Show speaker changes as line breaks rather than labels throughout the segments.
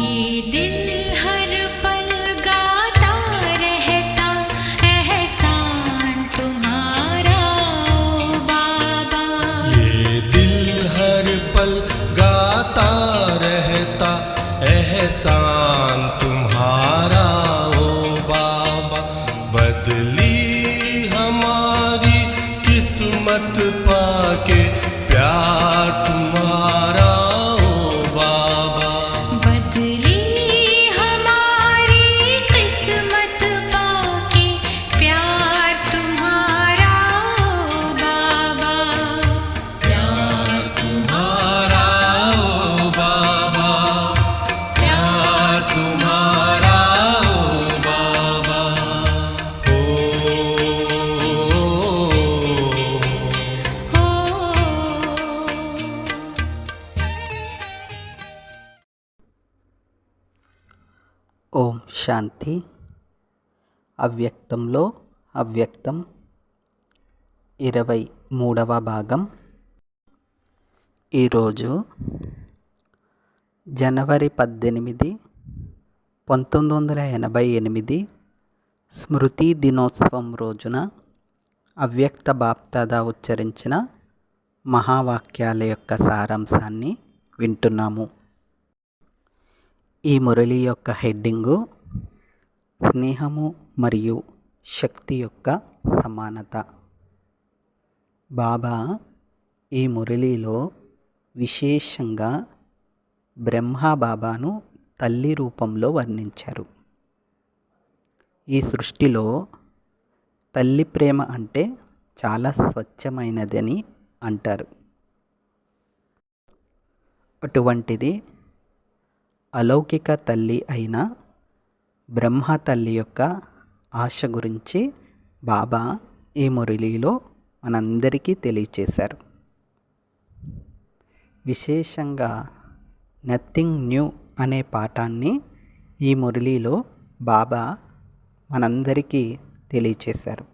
一
定。
ఓం శాంతి. అవ్యక్తంలో అవ్యక్తం. ఇరవై మూడవ భాగం. ఈరోజు జనవరి పద్దెనిమిది పంతొమ్మిది వందల ఎనభై ఎనిమిది స్మృతి దినోత్సవం రోజున అవ్యక్త బాప్తాద ఉచ్చరించిన మహావాక్యాల యొక్క సారాంశాన్ని వింటున్నాము. ఈ మురళి యొక్క హెడ్డింగు స్నేహము మరియు శక్తి యొక్క సమానత. బాబా ఈ మురళిలో విశేషంగా బ్రహ్మబాబాను తల్లి రూపంలో వర్ణించారు. ఈ సృష్టిలో తల్లి ప్రేమ అంటే చాలా స్వచ్ఛమైనదని అంటారు. అటువంటిది అలౌకిక తల్లి అయిన బ్రహ్మ తల్లి యొక్క ఆశ గురించి బాబా ఈ మురళీలో మనందరికీ తెలియచేశారు. విశేషంగా నథింగ్ న్యూ అనే పాఠాన్ని ఈ మురళీలో బాబా మనందరికీ తెలియచేశారు.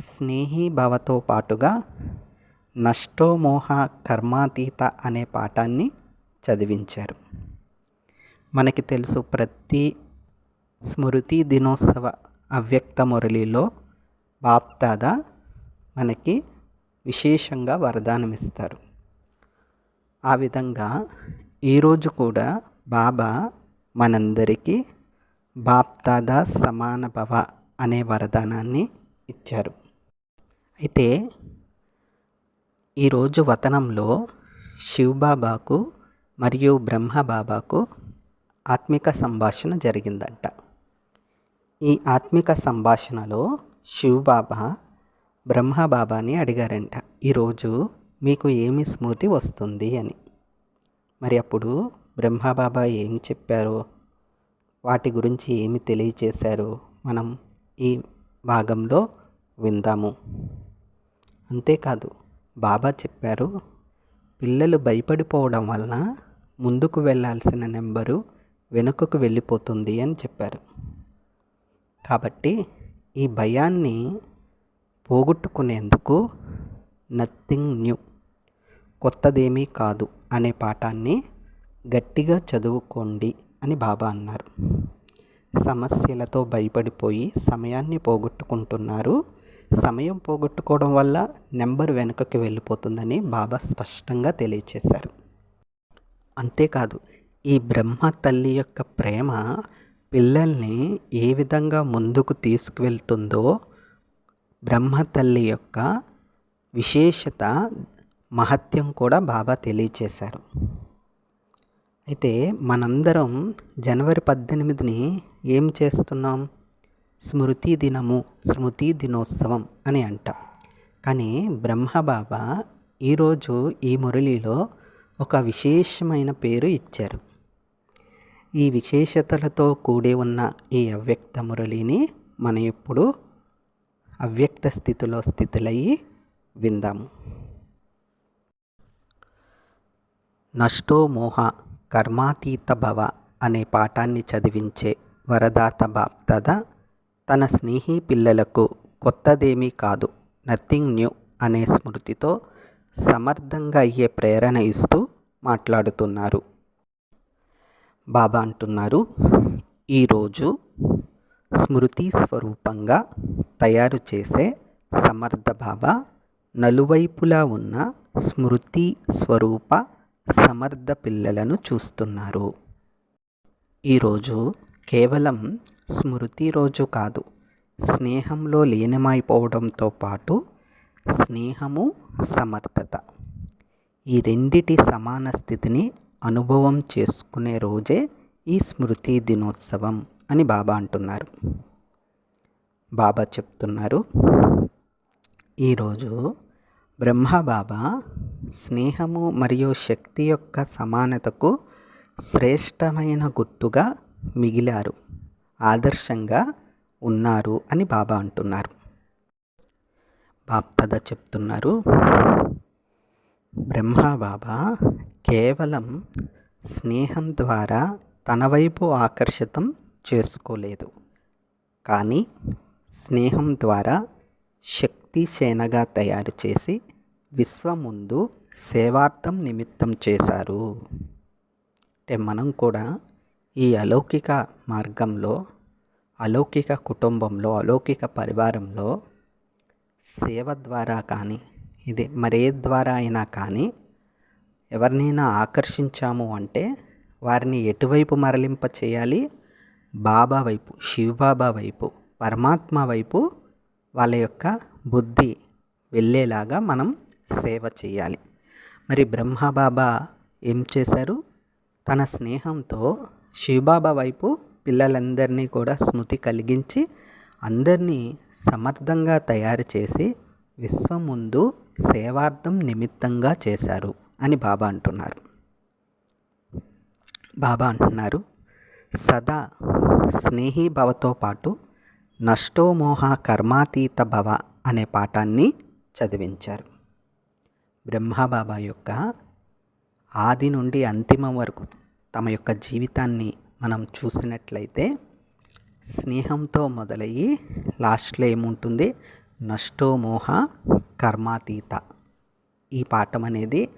స్నేహి భవతో పాటుగా నష్టోమోహ కర్మాతీత అనే పాఠాన్ని చదివించారు. మనకి తెలుసు ప్రతి స్మృతి దినోత్సవ అవ్యక్త మురళిలో బాప్దాద మనకి విశేషంగా వరదానమిస్తారు. ఆ విధంగా ఈరోజు కూడా బాబా మనందరికీ బాప్దాద సమాన భవ అనే వరదానాన్ని ఇచ్చారు. అయితే ఈరోజు వతనంలో శివబాబాకు మరియు బ్రహ్మబాబాకు ఆత్మిక సంభాషణ జరిగిందంట. ఈ ఆత్మిక సంభాషణలో శివబాబా బ్రహ్మబాబాని అడిగారంట. ఈరోజు మీకు ఏమి స్మృతి వస్తుంది? అని. మరి అప్పుడు బ్రహ్మబాబా ఏం చెప్పారో? వాటి గురించి ఏమి తెలియచేశారో? మనం ఈ భాగంలో విందాము. అంతేకాదు బాబా చెప్పారు పిల్లలు భయపడిపోవడం వలన ముందుకు వెళ్ళాల్సిన నెంబరు వెనుకకు వెళ్ళిపోతుంది అని చెప్పారు. కాబట్టి ఈ భయాన్ని పోగొట్టుకునేందుకు నథింగ్ న్యూ కొత్తదేమీ కాదు అనే పాఠాన్ని గట్టిగా చదువుకోండి అని బాబా అన్నారు. సమస్యలతో భయపడిపోయి సమయాన్ని పోగొట్టుకుంటున్నారు సమయం పోగొట్టుకోవడం వల్ల నెంబర్ వెనుకకి వెళ్ళిపోతుందని బాబా స్పష్టంగా తెలియచేశారు. అంతేకాదు ఈ బ్రహ్మ తల్లి యొక్క ప్రేమ పిల్లల్ని ఏ విధంగా ముందుకు తీసుకువెళ్తుందో బ్రహ్మ తల్లి యొక్క విశేషత మహత్యం కూడా బాబా తెలియచేశారు. అయితే మనందరం జనవరి పద్దెనిమిదిని ఏం చేస్తున్నాం? స్మృతి దినము స్మృతి దినోత్సవం అని అంటాం. కానీ బ్రహ్మబాబా ఈరోజు ఈ మురళిలో ఒక విశేషమైన పేరు ఇచ్చారు. ఈ విశేషతలతో కూడి ఉన్న ఈ అవ్యక్త మురళిని మనం ఇప్పుడు అవ్యక్త స్థితిలో స్థితులయ్యి విందాము. నష్టో మోహ కర్మాతీత భవ అనే పాఠాన్ని చదివించే వరదాత బాప్తద తన స్నేహి పిల్లలకు కొత్తదేమీ కాదు. నథింగ్ న్యూ అనే స్మృతితో సమర్థంగా అయ్యే ప్రేరణ ఇస్తూ మాట్లాడుతున్నారు. బాబా అంటున్నారు ఈరోజు స్మృతి స్వరూపంగా తయారు చేసే సమర్థ బాబా నలువైపులా ఉన్న స్మృతి స్వరూప సమర్థ పిల్లలను చూస్తున్నారు. ఈరోజు కేవలం స్మృతి రోజు కాదు స్నేహంలో లీనమైపోవడంతో పాటు స్నేహము సమర్థత. ఈ రెండిటి సమాన స్థితిని అనుభవం చేసుకునే రోజే ఈ స్మృతి దినోత్సవం అని బాబా అంటున్నారు. బాబా చెప్తున్నారు ఈరోజు బ్రహ్మ బాబా స్నేహము మరియు శక్తి యొక్క సమానతకు శ్రేష్టమైన గుర్తుగా మిగిలారు. ఆదర్శంగా ఉన్నారు అని బాబా అంటున్నారు. బాప్తద చెప్తున్నారు బ్రహ్మ బాబా కేవలం స్నేహం ద్వారా తన వైపు ఆకర్షితం చేసుకోలేదు. కానీ స్నేహం ద్వారా శక్తి సేనగా తయారు చేసి విశ్వం ముందు సేవార్థం నిమిత్తం చేశారు. అంటే మనం కూడా ఈ అలౌకిక మార్గంలో అలౌకిక కుటుంబంలో అలౌకిక పరివారంలో సేవ ద్వారా కానీ ఇది మరే ద్వారా అయినా కానీ ఎవరినైనా ఆకర్షించాము అంటే వారిని ఎటువైపు మరలింప చేయాలి? బాబా వైపు శివబాబా వైపు పరమాత్మ వైపు వాళ్ళ యొక్క బుద్ధి వెళ్ళేలాగా మనం సేవ చేయాలి. మరి బ్రహ్మబాబా ఏం చేశారు? తన స్నేహంతో శివబాబా వైపు పిల్లలందరినీ కూడా స్మృతి కలిగించి అందరినీ సమర్థంగా తయారు చేసి విశ్వం ముందు సేవార్థం నిమిత్తంగా చేశారు అని బాబా అంటున్నారు. బాబా అంటున్నారు సదా స్నేహీ భవతో పాటు నష్టోమోహ కర్మాతీత భవ అనే పాఠాన్ని చదివించారు. బ్రహ్మబాబా యొక్క ఆది నుండి అంతిమం వరకు తమ యొక్క జీవితాన్ని మనం చూసినట్లయితే స్నేహంతో మొదలయ్యి లాస్ట్లో ఏముంటుంది? నష్టోమోహ కర్మాతీత. ఈ పాఠం అనేది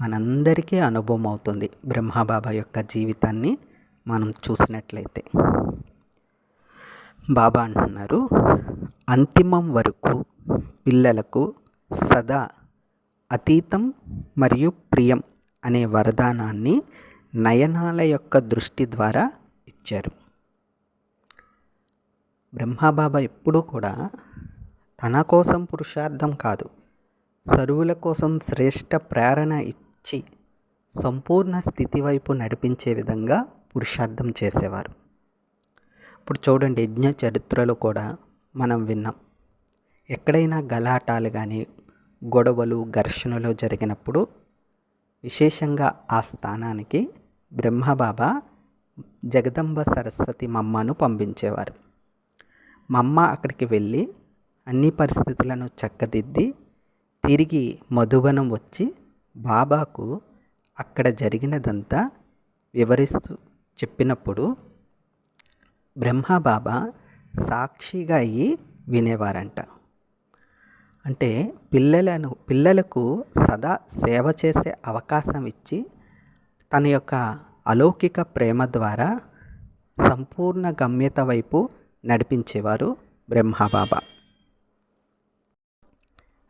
మనందరికీ అనుభవం అవుతుంది బ్రహ్మబాబా యొక్క జీవితాన్ని మనం చూసినట్లయితే. బాబా అంటున్నారు అంతిమం వరకు పిల్లలకు సదా అతీతం మరియు ప్రియం అనే వరదానాన్ని నయనాల యొక్క దృష్టి ద్వారా ఇచ్చారు. బ్రహ్మబాబా ఎప్పుడూ కూడా తన కోసం పురుషార్థం కాదు సరువుల కోసం శ్రేష్ట ప్రేరణ ఇచ్చి సంపూర్ణ స్థితి వైపు నడిపించే విధంగా పురుషార్థం చేసేవారు. ఇప్పుడు చూడండి యజ్ఞ చరిత్రలో కూడా మనం విన్నాం. ఎక్కడైనా గలాటాలు కానీ గొడవలు ఘర్షణలు జరిగినప్పుడు విశేషంగా ఆ స్థానానికి బ్రహ్మబాబా జగదంబ సరస్వతి మమ్మను పంపించేవారు. మమ్మ అక్కడికి వెళ్ళి అన్ని పరిస్థితులను చక్కదిద్ది తిరిగి మధుబనం వచ్చి బాబాకు అక్కడ జరిగినదంతా వివరిస్తూ చెప్పినప్పుడు బ్రహ్మబాబా సాక్షిగా అయ్యి వినేవారంట. అంటే పిల్లలను పిల్లలకు సదా సేవ చేసే అవకాశం ఇచ్చి తన యొక్క అలౌకిక ప్రేమ ద్వారా సంపూర్ణ గమ్యత వైపు నడిపించేవారు బ్రహ్మబాబా.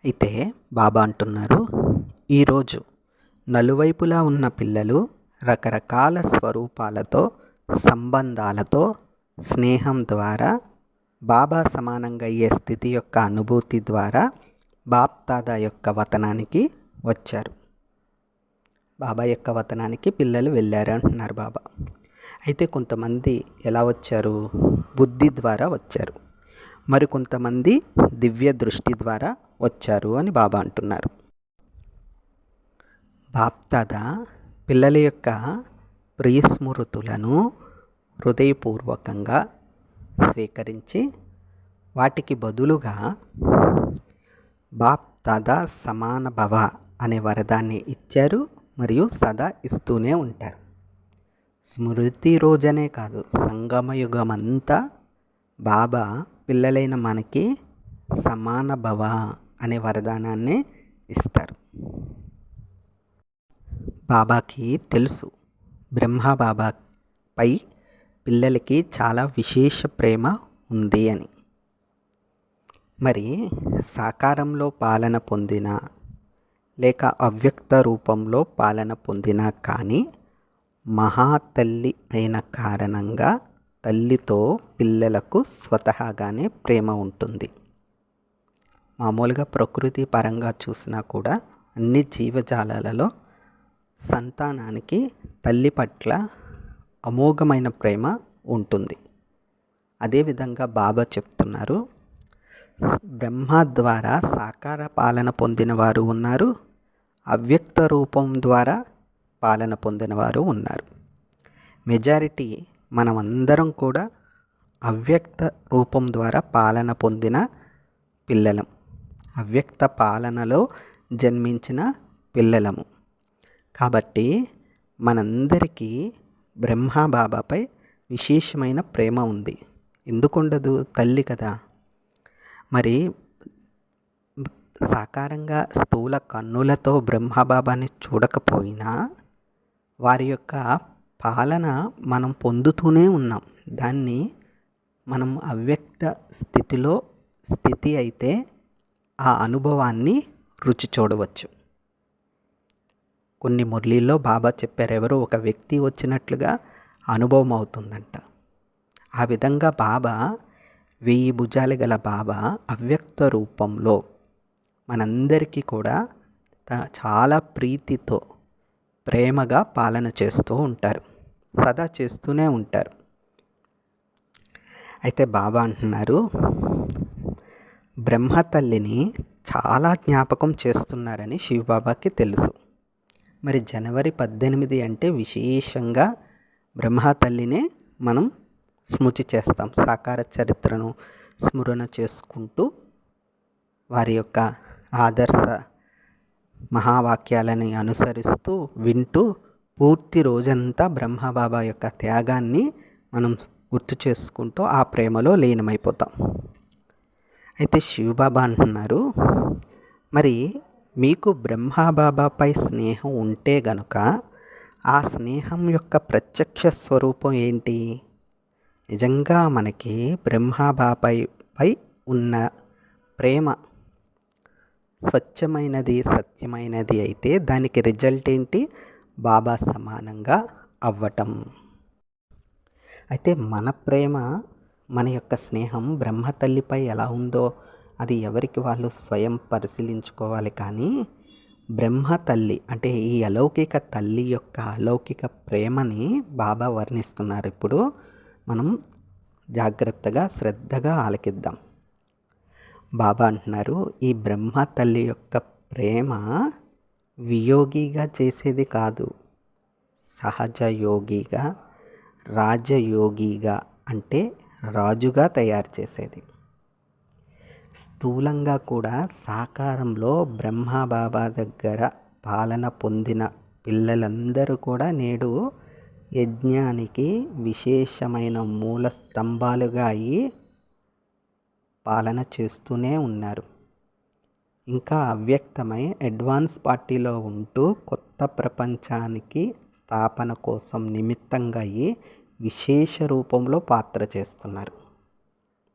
అయితే బాబా అంటున్నారు ఈరోజు నలువైపులా ఉన్న పిల్లలు రకరకాల స్వరూపాలతో సంబంధాలతో స్నేహం ద్వారా బాబా సమానంగా అయ్యే స్థితి యొక్క అనుభూతి ద్వారా బాప్దాదా యొక్క వతనానికి వచ్చారు. బాబా యొక్క వతనానికి పిల్లలు వెళ్ళారు అంటున్నారు బాబా. అయితే కొంతమంది ఎలా వచ్చారు? బుద్ధి ద్వారా వచ్చారు. మరి కొంతమంది దివ్య దృష్టి ద్వారా వచ్చారు అని బాబా అంటున్నారు. బాప్దాదా పిల్లల యొక్క ప్రియస్మృతులను హృదయపూర్వకంగా స్వీకరించి వాటికి బదులుగా బాప్ దాదా సమాన భవ అనే వరదాన్ని ఇచ్చారు. మరియు సదా ఇస్తూనే ఉంటారు. స్మృతి రోజనే కాదు సంగమయుగమంతా బాబా పిల్లలైన మనకి సమాన భవ అనే వరదానాన్ని ఇస్తారు. బాబాకి తెలుసు బ్రహ్మ బాబాపై పిల్లలకి చాలా విశేష ప్రేమ ఉంది అని. మరి సాకారంలో పాలన పొందిన లేక అవ్యక్త రూపంలో పాలన పొందినా కానీ మహాతల్లి అయిన కారణంగా తల్లితో పిల్లలకు స్వతహాగానే ప్రేమ ఉంటుంది. మామూలుగా ప్రకృతి పరంగా చూసినా కూడా అన్ని జీవజాలాలలో సంతానానికి తల్లి పట్ల అమోఘమైన ప్రేమ ఉంటుంది. అదేవిధంగా బాబా చెప్తున్నారు బ్రహ్మ ద్వారా సాకార పాలన పొందిన వారు ఉన్నారు అవ్యక్త రూపం ద్వారా పాలన పొందిన వారు ఉన్నారు. మెజారిటీ మనమందరం కూడా అవ్యక్త రూపం ద్వారా పాలన పొందిన పిల్లలం. అవ్యక్త పాలనలో జన్మించిన పిల్లలము. కాబట్టి మనందరికీ బ్రహ్మ బాబాపై విశేషమైన ప్రేమ ఉంది. ఎందుకుండదు తల్లి కదా? మరి సాకారంగా స్థూల కన్నులతో బ్రహ్మబాబాని చూడకపోయినా వారి యొక్క పాలన మనం పొందుతూనే ఉన్నాం. దాన్ని మనం అవ్యక్త స్థితిలో స్థితి అయితే ఆ అనుభవాన్ని రుచి చూడవచ్చు. కొన్ని మురళీల్లో బాబా చెప్పారు ఎవరో ఒక వ్యక్తి వచ్చినట్లుగా అనుభవం అవుతుందంట. ఆ విధంగా బాబా వెయ్యి భుజాలు గల బాబా అవ్యక్త రూపంలో మనందరికీ కూడా త- చాలా ప్రీతితో ప్రేమగా పాలన చేస్తూ ఉంటారు. సదా చేస్తూనే ఉంటారు. అయితే బాబా అంటున్నారు బ్రహ్మ తల్లిని చాలా జ్ఞాపకం చేస్తున్నారని శివబాబాకి తెలుసు. మరి జనవరి పద్దెనిమిది అంటే విశేషంగా బ్రహ్మ తల్లినే మనం స్మృతి చేస్తాం. సాకార చరిత్రను స్మరణ చేసుకుంటూ వారి యొక్క ఆదర్శ మహావాక్యాలని అనుసరిస్తూ వింటూ పూర్తి రోజంతా బ్రహ్మబాబా యొక్క త్యాగాన్ని మనం గుర్తు చేసుకుంటూ ఆ ప్రేమలో లీనమైపోతాం. అయితే శివబాబా అంటున్నారు మరి మీకు బ్రహ్మబాబాపై స్నేహం ఉంటే గనుక ఆ స్నేహం యొక్క ప్రత్యక్ష స్వరూపం ఏంటి? నిజంగా మనకి బ్రహ్మబాబాపై పై ఉన్న ప్రేమ స్వచ్ఛమైనది సత్యమైనది అయితే దానికి రిజల్ట్ ఏంటి? బాబా సమానంగా అవ్వటం. అయితే మన ప్రేమ మన యొక్క స్నేహం బ్రహ్మ తల్లిపై ఎలా ఉందో అది ఎవరికి వాళ్ళు స్వయం పరిశీలించుకోవాలి కానీ బ్రహ్మ తల్లి అంటే ఈ అలౌకిక తల్లి యొక్క అలౌకిక ప్రేమని బాబా వర్ణిస్తున్నారు. ఇప్పుడు మనం జాగ్రత్తగా శ్రద్ధగా ఆలకిద్దాం. బాబా అంటున్నారు ఈ బ్రహ్మ తల్లి యొక్క ప్రేమ వియోగిగా చేసేది కాదు సహజ యోగిగా రాజయోగిగా అంటే రాజుగా తయారు చేసేది. స్థూలంగా కూడా సాకారంలో బ్రహ్మ బాబా దగ్గర పాలన పొందిన పిల్లలందరూ కూడా నేడు యజ్ఞానికి విశేషమైన మూల స్తంభాలుగా అయి పాలన చేస్తూనే ఉన్నారు. ఇంకా అవ్యక్తమై అడ్వాన్స్ పార్టీలో ఉంటూ కొత్త ప్రపంచానికి స్థాపన కోసం నిమిత్తంగా అయ్యి విశేష రూపంలో పాత్ర చేస్తున్నారు.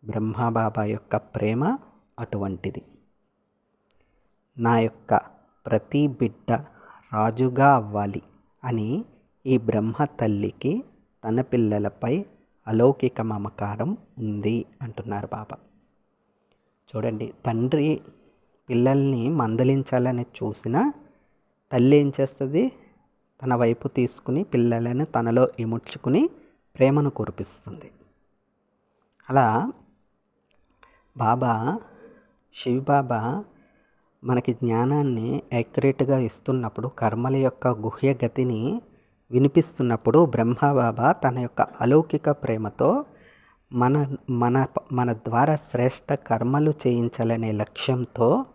బ్రహ్మబాబా యొక్క ప్రేమ అటువంటిది. నా యొక్క ప్రతి బిడ్డ రాజుగా అవ్వాలి అని ఈ బ్రహ్మ తల్లికి తన పిల్లలపై అలౌకిక మమకారం ఉంది అంటున్నారు బాబా. చూడండి తండ్రి పిల్లల్ని మందలించాలని చూసిన తల్లి ఏం చేస్తుంది? తన వైపు తీసుకుని పిల్లలను తనలో ఇముడ్చుకుని ప్రేమను కురిపిస్తుంది. అలా బాబా శివబాబా మనకి జ్ఞానాన్ని యాక్యురేట్గా ఇస్తున్నప్పుడు కర్మల యొక్క గుహ్య గతిని వినిపిస్తున్నప్పుడు బ్రహ్మబాబా తన యొక్క అలౌకిక ప్రేమతో మన మన మన ద్వారా శ్రేష్ట కర్మలు చేయించాలనే లక్ష్యంతో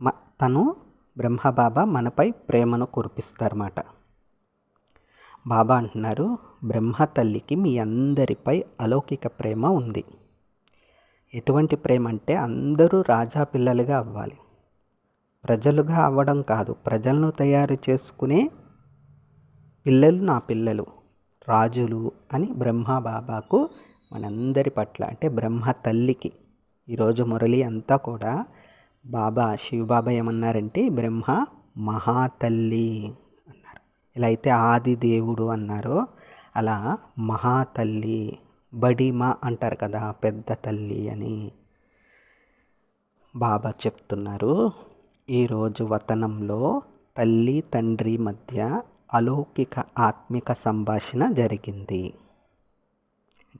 మ తను బ్రహ్మబాబా మనపై ప్రేమను కురిపిస్తారన్నమాట. బాబా అంటున్నారు బ్రహ్మ తల్లికి మీ అందరిపై అలౌకిక ప్రేమ ఉంది. ఎటువంటి ప్రేమ అంటే అందరూ రాజా పిల్లలుగా అవ్వాలి. ప్రజలుగా అవ్వడం కాదు ప్రజలను తయారు చేసుకునే పిల్లలు నా పిల్లలు రాజులు అని బ్రహ్మ బాబాకు మనందరి పట్ల అంటే బ్రహ్మ తల్లికి ఈరోజు మురళి అంతా కూడా బాబా శివబాబా ఏమన్నారంటే బ్రహ్మ మహాతల్లి అన్నారు. ఇలా అయితే ఆది దేవుడు అన్నారో అలా మహాతల్లి బడిమ అంటారు కదా పెద్ద తల్లి అని బాబా చెప్తున్నారు. ఈరోజు వతనంలో తల్లి తండ్రి మధ్య అలౌకిక ఆత్మిక సంభాషణ జరిగింది.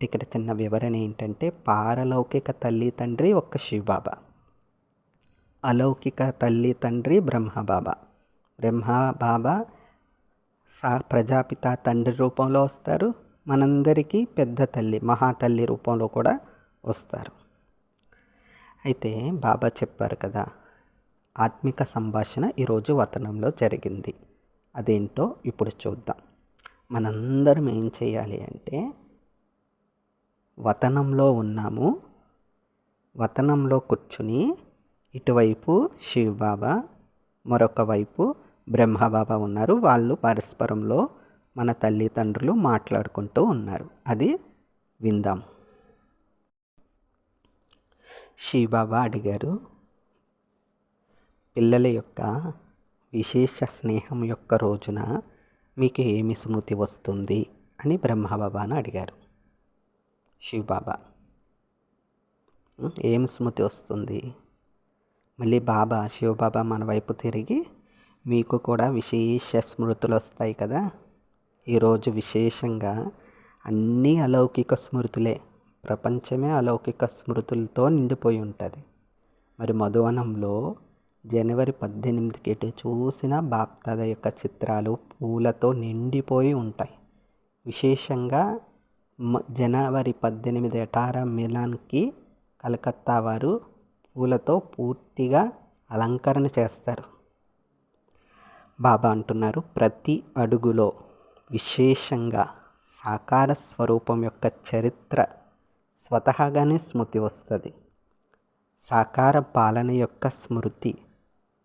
ఇక్కడ చిన్న వివరణ ఏంటంటే పారలౌకిక తల్లి తండ్రి ఒక్క శివబాబా. అలౌకిక తల్లి తండ్రి బ్రహ్మబాబా. బ్రహ్మ బాబా సా ప్రజాపిత తండ్రి రూపంలో వస్తారు. మనందరికీ పెద్ద తల్లి మహాతల్లి రూపంలో కూడా వస్తారు. అయితే బాబా చెప్పారు కదా ఆత్మిక సంభాషణ ఈరోజు వతనంలో జరిగింది. అదేంటో ఇప్పుడు చూద్దాం. మనందరం ఏం చేయాలి అంటే వతనంలో ఉన్నాము. వతనంలో కూర్చుని ఇటువైపు శివబాబా మరొక వైపు బ్రహ్మబాబా ఉన్నారు. వాళ్ళు పరస్పరంలో మన తల్లిదండ్రులు మాట్లాడుకుంటూ ఉన్నారు. అది విందాం. శివబాబా అడిగారు పిల్లల యొక్క విశేష స్నేహం యొక్క రోజున మీకు ఏమి స్మృతి వస్తుంది? అని బ్రహ్మబాబాను అడిగారు. శివబాబా. ఏం స్మృతి వస్తుంది? మళ్ళీ బాబా శివబాబా మన వైపు తిరిగి మీకు కూడా విశేష స్మృతులు వస్తాయి కదా? ఈరోజు విశేషంగా అన్నీ అలౌకిక స్మృతులే ప్రపంచమే అలౌకిక స్మృతులతో నిండిపోయి ఉంటుంది. మరి మధువనంలో జనవరి పద్దెనిమిదికి ఎటు చూసిన బాప్తాద యొక్క చిత్రాలు పూలతో నిండిపోయి ఉంటాయి. విశేషంగా జనవరి పద్దెనిమిది అటారా మిలాన్కి కలకత్తా వారు పూలతో పూర్తిగా అలంకరణ చేస్తారు. బాబా అంటున్నారు ప్రతి అడుగులో విశేషంగా సాకార స్వరూపం యొక్క చరిత్ర స్వతహాగానే స్మృతి వస్తుంది. సాకార పాలన యొక్క స్మృతి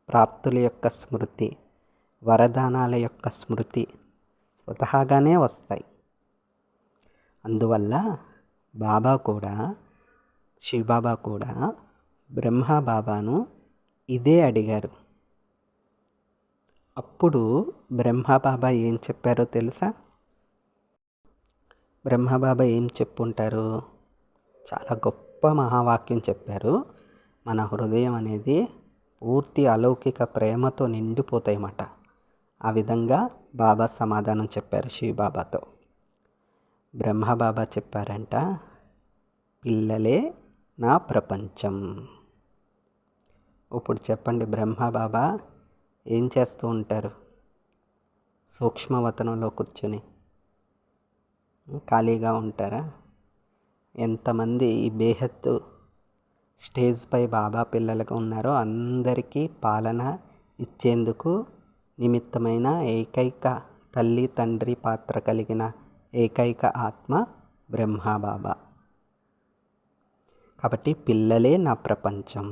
ప్రాప్తుల యొక్క స్మృతి వరదానాల యొక్క స్మృతి స్వతహాగానే వస్తాయి. అందువల్ల బాబా కూడా శివబాబా కూడా బ్రహ్మ బాబాను ఇదే అడిగారు. అప్పుడు బ్రహ్మబాబా ఏం చెప్పారో తెలుసా? బ్రహ్మబాబా ఏం చెప్పుంటారు? చాలా గొప్ప మహావాక్యం చెప్పారు. మన హృదయం అనేది పూర్తి అలౌకిక ప్రేమతో నిండిపోతాయన్నమాట. ఆ విధంగా బాబా సమాధానం చెప్పారు శివబాబాతో బ్రహ్మబాబా చెప్పారంట పిల్లలే నా ప్రపంచం. ఇప్పుడు చెప్పండి బ్రహ్మబాబా ఏం చేస్తూ ఉంటారు? సూక్ష్మవతనంలో కూర్చొని. ఖాళీగా ఉంటారా? ఎంతమంది ఈ బేహత్తు స్టేజ్పై బాబా పిల్లలుగా ఉన్నారో అందరికీ పాలన ఇచ్చేందుకు నిమిత్తమైన ఏకైక తల్లి తండ్రి పాత్ర కలిగిన ఏకైక ఆత్మ బ్రహ్మబాబా కాబట్టి పిల్లలే నా ప్రపంచం.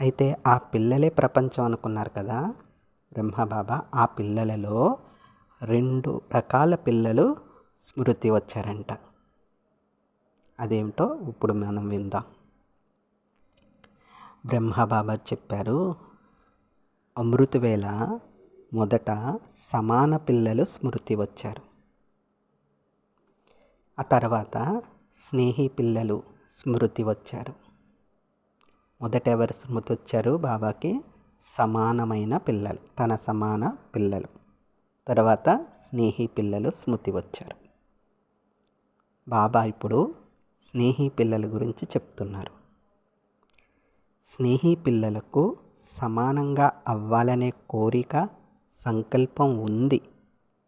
అయితే ఆ పిల్లలే ప్రపంచం అనుకున్నారు కదా బ్రహ్మబాబా ఆ పిల్లలలో రెండు రకాల పిల్లలు స్మృతి వచ్చారంట. అదేమిటో ఇప్పుడు మనం విందాం. బ్రహ్మబాబా చెప్పారు అమృతవేళ మొదట సమాన పిల్లలు స్మృతి వచ్చారు. ఆ తర్వాత స్నేహి పిల్లలు స్మృతి వచ్చారు. మొదట ఎవరు స్మృతి వచ్చారు? బాబాకి సమానమైన పిల్లలు తన సమాన పిల్లలు. తర్వాత స్నేహి పిల్లలు స్మృతి వచ్చారు. బాబా ఇప్పుడు స్నేహి పిల్లల గురించి చెప్తున్నారు. స్నేహి పిల్లలకు సమానంగా అవ్వాలనే కోరిక సంకల్పం ఉంది.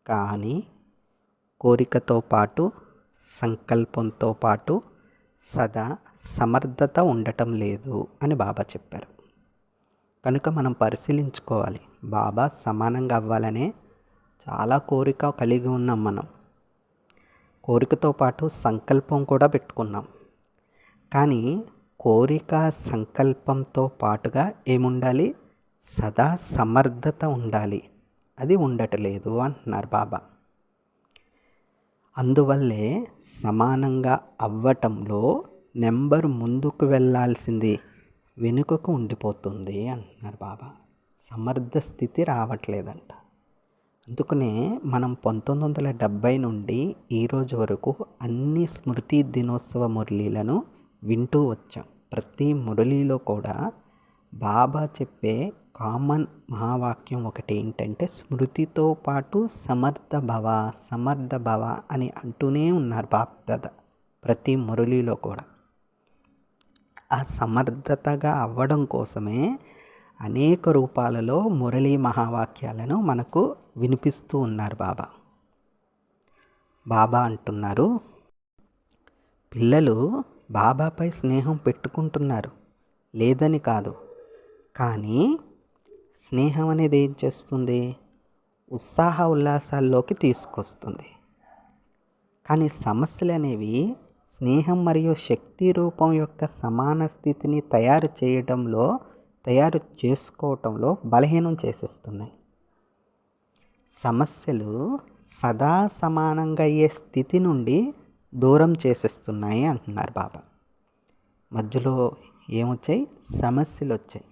కానీ కోరికతో పాటు సంకల్పంతో పాటు సదా సమర్థత ఉండటం లేదు అని బాబా చెప్పారు. కనుక మనం పరిశీలించుకోవాలి. బాబా సమానంగా అవ్వాలనే చాలా కోరిక కలిగి ఉన్నాం మనం. కోరికతో పాటు సంకల్పం కూడా పెట్టుకున్నాం. కానీ కోరిక సంకల్పంతో పాటుగా ఏముండాలి? సదా సమర్థత ఉండాలి. అది ఉండటలేదు అంటున్నారు బాబా. అందువల్లే సమానంగా అవ్వటంలో నెంబర్ ముందుకు వెళ్ళాల్సింది వెనుకకు ఉండిపోతుంది అంటున్నారు బాబా. సమర్థ స్థితి రావట్లేదంట. అందుకనే మనం పంతొమ్మిది వందల డెబ్భై నుండి ఈరోజు వరకు అన్ని స్మృతి దినోత్సవ మురళీలను వింటూ వచ్చాం. ప్రతి మురళీలో కూడా బాబా చెప్పే కామన్ మహావాక్యం ఒకటి ఏంటంటే స్మృతితో పాటు సమర్థ భవ సమర్థ భవ అని అంటూనే ఉన్నారు బాప్దాద ప్రతి మురళీలో కూడా. ఆ సమర్థతగా అవ్వడం కోసమే అనేక రూపాలలో మురళీ మహావాక్యాలను మనకు వినిపిస్తూ ఉన్నారు బాబా. బాబా అంటున్నారు పిల్లలు బాబాపై స్నేహం పెట్టుకుంటున్నారు. లేదని కాదు. కానీ స్నేహం అనేది ఏం చేస్తుంది? ఉత్సాహ ఉల్లాసాల్లోకి తీసుకొస్తుంది. కానీ సమస్యలు అనేవి స్నేహం మరియు శక్తి రూపం యొక్క సమాన స్థితిని తయారు చేయడంలో తయారు చేసుకోవటంలో బలహీనం చేసేస్తున్నాయి. సమస్యలు సదా సమానంగా అయ్యే స్థితి నుండి దూరం చేసేస్తున్నాయి అంటున్నారు బాబా. మధ్యలో ఏమొచ్చాయి? సమస్యలు వచ్చాయి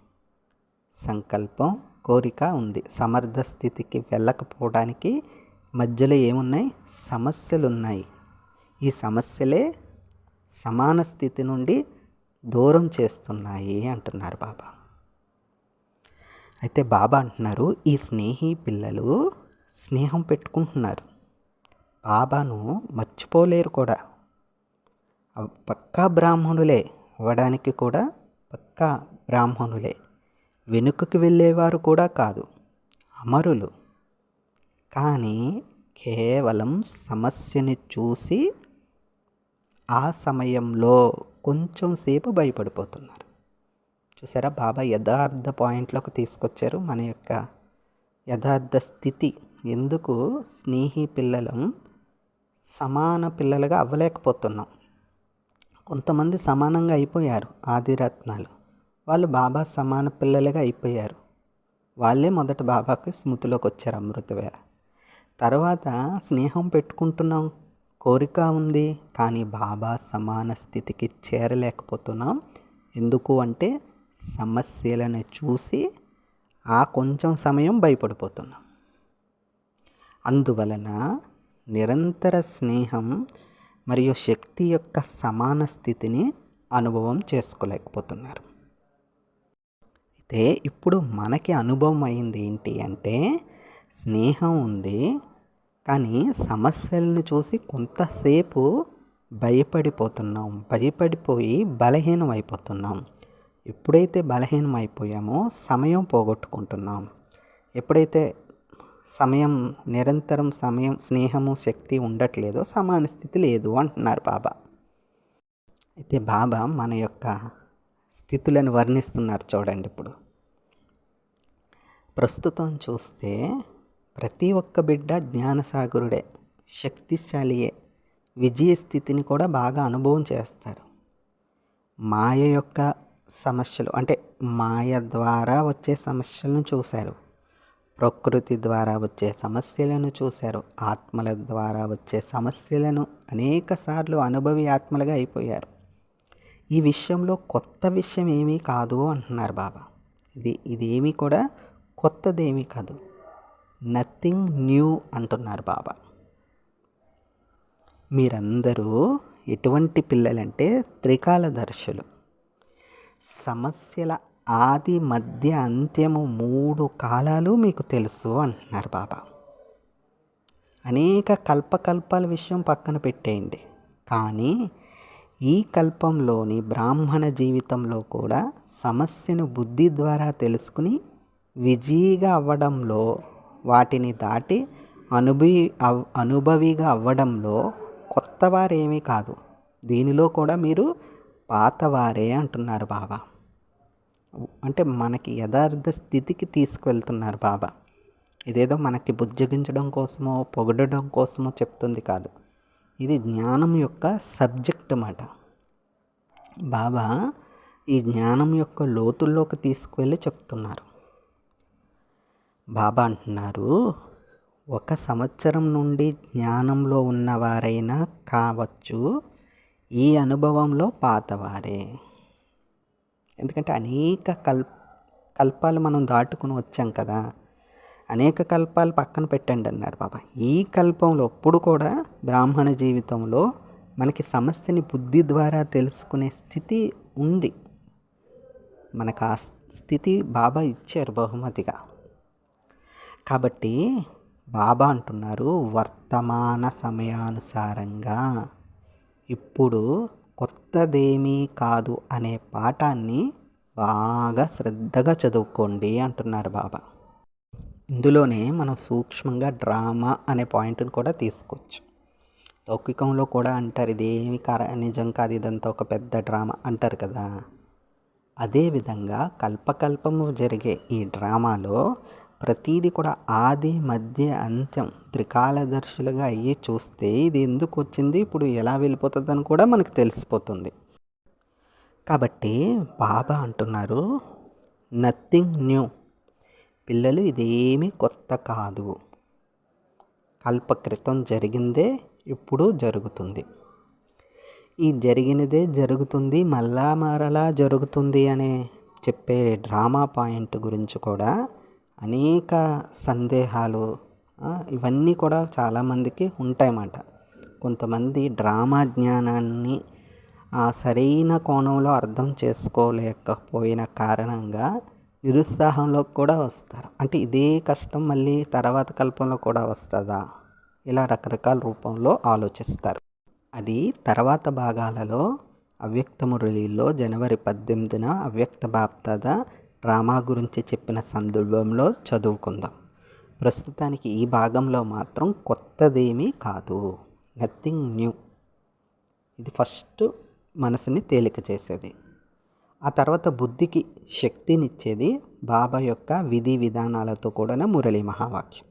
సంకల్పం కోరిక ఉంది. సమర్థ స్థితికి వెళ్ళకపోవడానికి మధ్యలో ఏమున్నాయి? సమస్యలు ఉన్నాయి ఈ సమస్యలే సమాన స్థితి నుండి దూరం చేస్తున్నాయి అంటున్నారు బాబా. అయితే బాబా అంటున్నారు ఈ స్నేహి పిల్లలు స్నేహం పెట్టుకుంటున్నారు. బాబాను మర్చిపోలేరు కూడా. పక్కా బ్రాహ్మణులే అవ్వడానికి కూడా పక్కా బ్రాహ్మణులే. వెనుకకు వెళ్ళేవారు కూడా కాదు. అమరులు. కానీ కేవలం సమస్యని చూసి ఆ సమయంలో కొంచెం సేపు భయపడిపోతున్నారు. చూసారా బాబా యథార్థ పాయింట్లోకి తీసుకొచ్చారు మన యొక్క యథార్థ స్థితి. ఎందుకు? స్నేహి పిల్లలం సమాన పిల్లలుగా అవ్వలేకపోతున్నాం. కొంతమంది సమానంగా అయిపోయారు ఆదిరత్నాలు. వాళ్ళు బాబా సమాన పిల్లలుగా అయిపోయారు. వాళ్ళే మొదట బాబాకి స్మృతిలోకి వచ్చారు అమృతవేళ తర్వాత స్నేహం పెట్టుకుంటున్నాం కోరిక ఉంది కానీ బాబా సమాన స్థితికి చేరలేకపోతున్నాం. ఎందుకు అంటే సమస్యలను చూసి ఆ కొంచెం సమయం భయపడిపోతున్నాం. అందువలన నిరంతర స్నేహం మరియు శక్తి యొక్క సమాన స్థితిని అనుభవం చేసుకోలేకపోతున్నారు. అయితే ఇప్పుడు మనకి అనుభవం అయింది ఏంటి అంటే స్నేహం ఉంది కానీ సమస్యలను చూసి కొంతసేపు భయపడిపోతున్నాం. భయపడిపోయి బలహీనం అయిపోతున్నాం ఎప్పుడైతే బలహీనం అయిపోయామో సమయం పోగొట్టుకుంటున్నాం. ఎప్పుడైతే సమయం నిరంతరం సమయం స్నేహము శక్తి ఉండట్లేదో సమాన స్థితి లేదు అంటున్నారు బాబా. అయితే బాబా మన యొక్క స్థితులను వర్ణిస్తున్నారు చూడండి ఇప్పుడు. ప్రస్తుతం చూస్తే ప్రతి ఒక్క బిడ్డ జ్ఞానసాగరుడే శక్తిశాలియే విజయ స్థితిని కూడా బాగా అనుభవం చేస్తారు. మాయ యొక్క సమస్యలు అంటే మాయ ద్వారా వచ్చే సమస్యలను చూశారు. ప్రకృతి ద్వారా వచ్చే సమస్యలను చూశారు. ఆత్మల ద్వారా వచ్చే సమస్యలను అనేక సార్లు అనుభవి ఆత్మలుగా అయిపోయారు. ఈ విషయంలో కొత్త విషయం ఏమీ కాదు అంటున్నారు బాబా. ఇది ఇదేమీ కూడా కొత్తదేమీ కాదు. నథింగ్ న్యూ అంటున్నారు బాబా. మీరందరూ ఎటువంటి పిల్లలంటే త్రికాలదర్శులు సమస్యల ఆది మధ్య అంత్యము మూడు కాలాలు మీకు తెలుసు అంటున్నారు బాబా. అనేక కల్పకల్పాల విషయం పక్కన పెట్టేయండి. కానీ ఈ కల్పంలోని బ్రాహ్మణ జీవితంలో కూడా సమస్యను బుద్ధి ద్వారా తెలుసుకుని విజయిగా అవ్వడంలో వాటిని దాటి అనుభవి అవ్ అనుభవిగా అవ్వడంలో కొత్తవారేమీ కాదు. దీనిలో కూడా మీరు పాతవారే అంటున్నారు బాబా. అంటే మనకి యథార్థ స్థితికి తీసుకువెళ్తున్నారు బాబా. ఇదేదో మనకి బుజ్జగించడం కోసమో పొగడడం కోసమో చెప్తుంది కాదు. ఇది జ్ఞానం యొక్క సబ్జెక్ట్ అన్నమాట బాబా ఈ జ్ఞానం యొక్క లోతుల్లోకి తీసుకువెళ్ళి చెప్తున్నారు. బాబా అంటున్నారు ఒక సంవత్సరం నుండి జ్ఞానంలో ఉన్నవారైనా కావచ్చు ఈ అనుభవంలో పాతవారే. ఎందుకంటే అనేక కల్ కల్పాలు మనం దాటుకుని వచ్చాం కదా అనేక కల్పాలు పక్కన పెట్టండి అన్నారు బాబా. ఈ కల్పంలో ఎప్పుడు కూడా బ్రాహ్మణ జీవితంలో మనకి సమస్యని బుద్ధి ద్వారా తెలుసుకునే స్థితి ఉంది. మనకు ఆ స్థితి బాబా ఇచ్చారు బహుమతిగా. కాబట్టి బాబా అంటున్నారు వర్తమాన సమయానుసారంగా ఇప్పుడు కొత్తదేమీ కాదు అనే పాఠాన్ని బాగా శ్రద్ధగా చదువుకోండి అంటున్నారు బాబా. ఇందులోనే మనం సూక్ష్మంగా డ్రామా అనే పాయింట్ని కూడా తీసుకోవచ్చు. లౌకికంలో కూడా అంటారు ఇదేమి కార నిజం కాదు ఇదంతా ఒక పెద్ద డ్రామా అంటారు కదా. అదేవిధంగా కల్పకల్పము జరిగే ఈ డ్రామాలో ప్రతీది కూడా ఆది మధ్య అంత్యం త్రికాలదర్శులుగా అయ్యి చూస్తే ఇది ఎందుకు వచ్చింది? ఇప్పుడు ఎలా వెళ్ళిపోతుందని కూడా మనకు తెలిసిపోతుంది. కాబట్టి బాబా అంటున్నారు నథింగ్ న్యూ పిల్లలు ఇదేమీ కొత్త కాదు. కల్పకృతం జరిగిందే ఇప్పుడు జరుగుతుంది. ఈ జరిగినదే జరుగుతుంది మళ్ళా మరలా జరుగుతుంది అనే చెప్పే డ్రామా పాయింట్ గురించి కూడా అనేక సందేహాలు ఇవన్నీ కూడా చాలామందికి ఉంటాయన్నమాట. కొంతమంది డ్రామా జ్ఞానాన్ని ఆ, సరైన కోణంలో అర్థం చేసుకోలేకపోయిన కారణంగా నిరుత్సాహంలోకి కూడా వస్తారు. అంటే ఇదే కష్టం మళ్ళీ తర్వాత కల్పంలో కూడా వస్తుందా? ఇలా రకరకాల రూపంలో ఆలోచిస్తారు. అది తర్వాత భాగాలలో అవ్యక్త మురళిలో జనవరి పద్దెనిమిదిన అవ్యక్త బాప్తద డ్రామా గురించి చెప్పిన సందర్భంలో చదువుకుందాం. ప్రస్తుతానికి ఈ భాగంలో మాత్రం కొత్తదేమీ కాదు. నథింగ్ న్యూ ఇది ఫస్ట్ మనసుని తేలిక చేసేది. ఆ తర్వాత బుద్ధికి శక్తినిచ్చేది బాబా యొక్క విధి విధానాలతో కూడిన మురళి మహావాక్యం.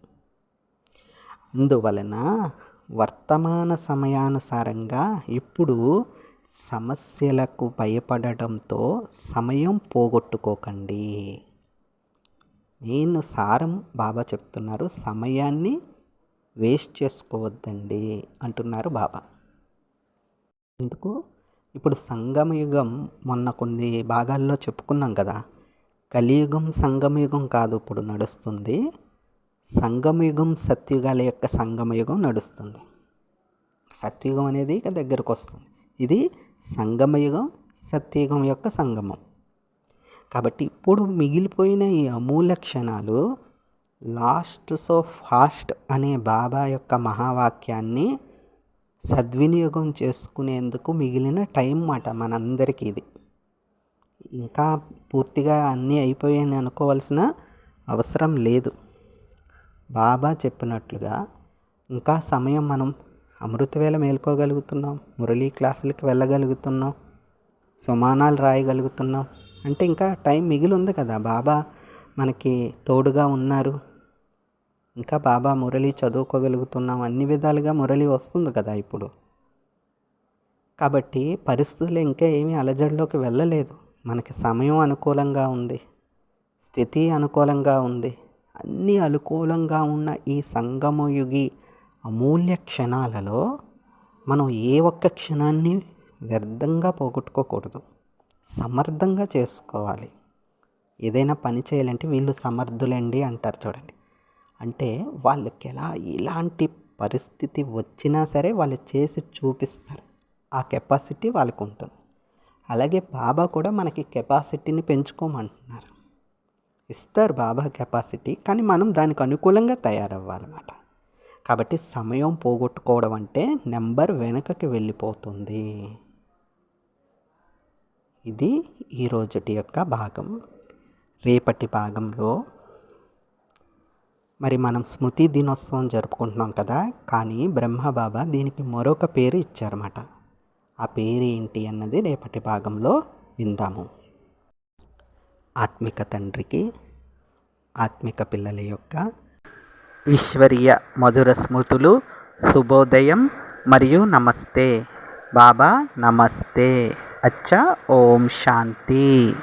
అందువలన వర్తమాన సమయానుసారంగా ఇప్పుడు సమస్యలకు భయపడడంతో సమయం పోగొట్టుకోకండి. నేను సారం బాబా చెప్తున్నారు సమయాన్ని వేస్ట్ చేసుకోవద్దండి అంటున్నారు బాబా. ఎందుకు? ఇప్పుడు సంగమయుగం మొన్న కొన్ని భాగాల్లో చెప్పుకున్నాం కదా కలియుగం సంగమయుగం కాదు ఇప్పుడు నడుస్తుంది సంగమయుగం సత్యుగాల యొక్క సంగమయుగం నడుస్తుంది. సత్యుగం అనేది ఇక దగ్గరకు వస్తుంది. ఇది సంగమయుగం సత్యయుగం యొక్క సంగమం. కాబట్టి ఇప్పుడు మిగిలిపోయిన ఈ అమూల్య క్షణాలు లాస్ట్ సో ఫాస్ట్ అనే బాబా యొక్క మహావాక్యాన్ని సద్వినియోగం చేసుకునేందుకు మిగిలిన టైం మాట మనందరికీ ఇది. ఇంకా పూర్తిగా అన్నీ అయిపోయాయని అనుకోవాల్సిన అవసరం లేదు. బాబా చెప్పినట్లుగా ఇంకా సమయం మనం అమృతవేళ మేల్కోగలుగుతున్నాం మురళీ క్లాసులకి వెళ్ళగలుగుతున్నాం సుమానాలు రాయగలుగుతున్నాం. అంటే ఇంకా టైం మిగిలి ఉంది కదా బాబా మనకి తోడుగా ఉన్నారు. ఇంకా బాబా మురళి చదువుకోగలుగుతున్నాం అన్ని విధాలుగా మురళి వస్తుంది కదా ఇప్పుడు. కాబట్టి పరిస్థితులు ఇంకా ఏమీ అలజడిలోకి వెళ్ళలేదు. మనకి సమయం అనుకూలంగా ఉంది స్థితి అనుకూలంగా ఉంది. అన్నీ అనుకూలంగా ఉన్న ఈ సంగమయుగి అమూల్య క్షణాలలో మనం ఏ ఒక్క క్షణాన్ని వ్యర్థంగా పోగొట్టుకోకూడదు. సమర్థంగా చేసుకోవాలి. ఏదైనా పని చేయాలంటే వీళ్ళు సమర్థులండి అంటారు చూడండి. అంటే వాళ్ళకి ఎలా ఇలాంటి పరిస్థితి వచ్చినా సరే వాళ్ళు చేసి చూపిస్తారు. ఆ కెపాసిటీ వాళ్ళకు ఉంటుంది అలాగే బాబా కూడా మనకి కెపాసిటీని పెంచుకోమంటున్నారు. ఇస్తారు బాబా కెపాసిటీ కానీ మనం దానికి అనుకూలంగా తయారవ్వాలన్నమాట. కాబట్టి సమయం పోగొట్టుకోవడం అంటే నెంబర్ వెనకకి వెళ్ళిపోతుంది. ఇది ఈ రోజుటి యొక్క భాగం. రేపటి భాగంలో మరి మనం స్మృతి దినోత్సవం జరుపుకుంటున్నాం కదా కానీ బ్రహ్మబాబా దీనికి మరొక పేరు ఇచ్చారన్నమాట. ఆ పేరు ఏంటి అన్నది రేపటి భాగంలో విందాము. ఆత్మిక తండ్రికి ఆత్మిక పిల్లల యొక్క ఈశ్వరీయ మధుర స్మృతులు శుభోదయం మరియు నమస్తే. బాబా నమస్తే. అచ్చా ఓం శాంతి.